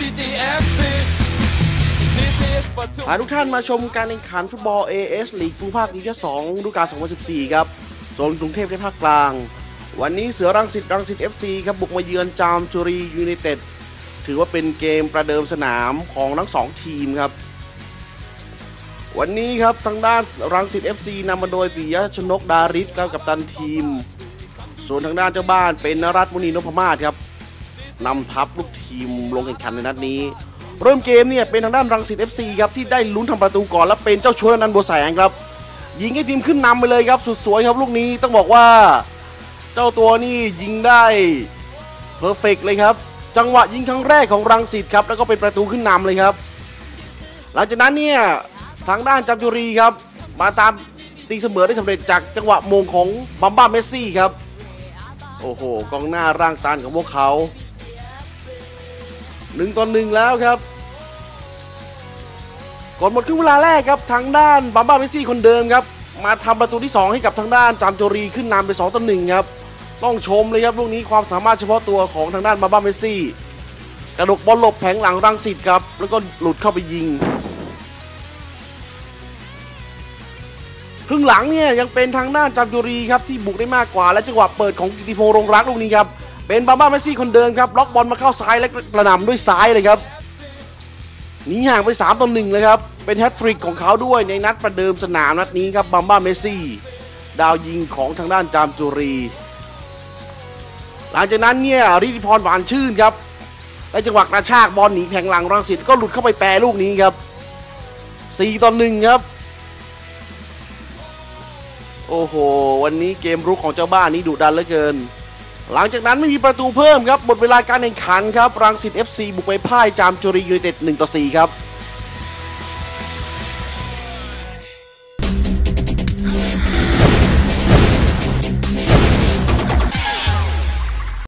BGFC This is but พาทุกท่านมาชมการแข่งขันฟุตบอล AS ลีกภูมิภาคดิวิชั่น2ฤดูกาล 2014 ครับโซนกรุงเทพและภาคกลาง วันนี้เสือรังสิตรังสิต FC ครับบุกมาเยือนจามจุรียูไนเต็ดถือว่าเป็นเกมประเดิมสนามของทั้งสองทีมครับ วันนี้ครับทางด้านรังสิต FC นำมาโดยปิยะชนกดาริศครับกับตันทีม ส่วนทางด้านเจ้าบ้านเป็นนรัตน์มุนีนพมาศครับ นำทัพลูกทีมลงแข่งขันในนัดนี้ เริ่มเกมเนี่ยเป็นทางด้านรังสิต FC ครับที่ได้ลุ้นทำประตูก่อนและเป็นเจ้าชวยอนันบัวแสงครับยิงให้ทีมขึ้นนำไปเลยครับสุดสวยครับลูกนี้ต้องบอกว่า เจ้าตัวนี่ยิงได้เพอร์เฟกเลยครับจังหวะยิงครั้งแรกของรังสิตครับแล้วก็เป็นประตูขึ้นนำเลยครับ หลังจากนั้นเนี่ยทางด้านจัมจุรีครับมาตามตีเสมอได้สำเร็จจากจังหวะมงของบัมบ้าเมสซี่ครับ โอ้โหกองหน้าร่างตานของพวกเขา หนึ่งต่อหนึ่งแล้วครับก่อนหมดครึ่งเวลาแรกครับทางด้านบัมบ้าเมซี่คนเดิมครับ มาทำประตูที่ 2 ให้กับทางด้านจามโจรีขึ้นนำไป2ต่อ1ครับต้องชมเลยครับลูกนี้ความสามารถเฉพาะตัวของทางด้านบัมบ้าเมซี่กระดกบอลหลบแผงหลังรังสิตครับ แล้วก็หลุดเข้าไปยิงครึ่งหลังเนี่ยยังเป็นทางด้านจามจุรีครับที่บุกได้มากกว่าและจังหวะเปิดของกิติพงษ์รงรักลูกนี้ครับ เป็นบาบ้าเมสซี่คนเดิมครับล็อกบอลมาเข้าซ้ายและกระหน่ำด้วยซ้ายเลยครับหนีห่างไป3ต่อ1เลยครับ เป็นแฮตทริกของเขาด้วยในนัดประเดิมสนามนัดนี้ครับบัมบ้าเมสซี่ดาวยิงของทางด้านจามจุรี หลังจากนั้นเนี่ยริธิพรหวานชื่นครับและจังหวะกระชากบอลหนีแผงหลังรังสิตก็หลุดเข้าไปแปรลูกนี้ครับ4ต่อ1ครับ โอ้โห วันนี้เกมรุกของเจ้าบ้านนี้ดุดันเหลือเกิน หลังจากนั้นไม่มีประตูเพิ่มครับหมดเวลาการแข่งขันครับรังสิต FC บุกไปพ่ายจามจุรียูไนเต็ด1ต่อ4ครับ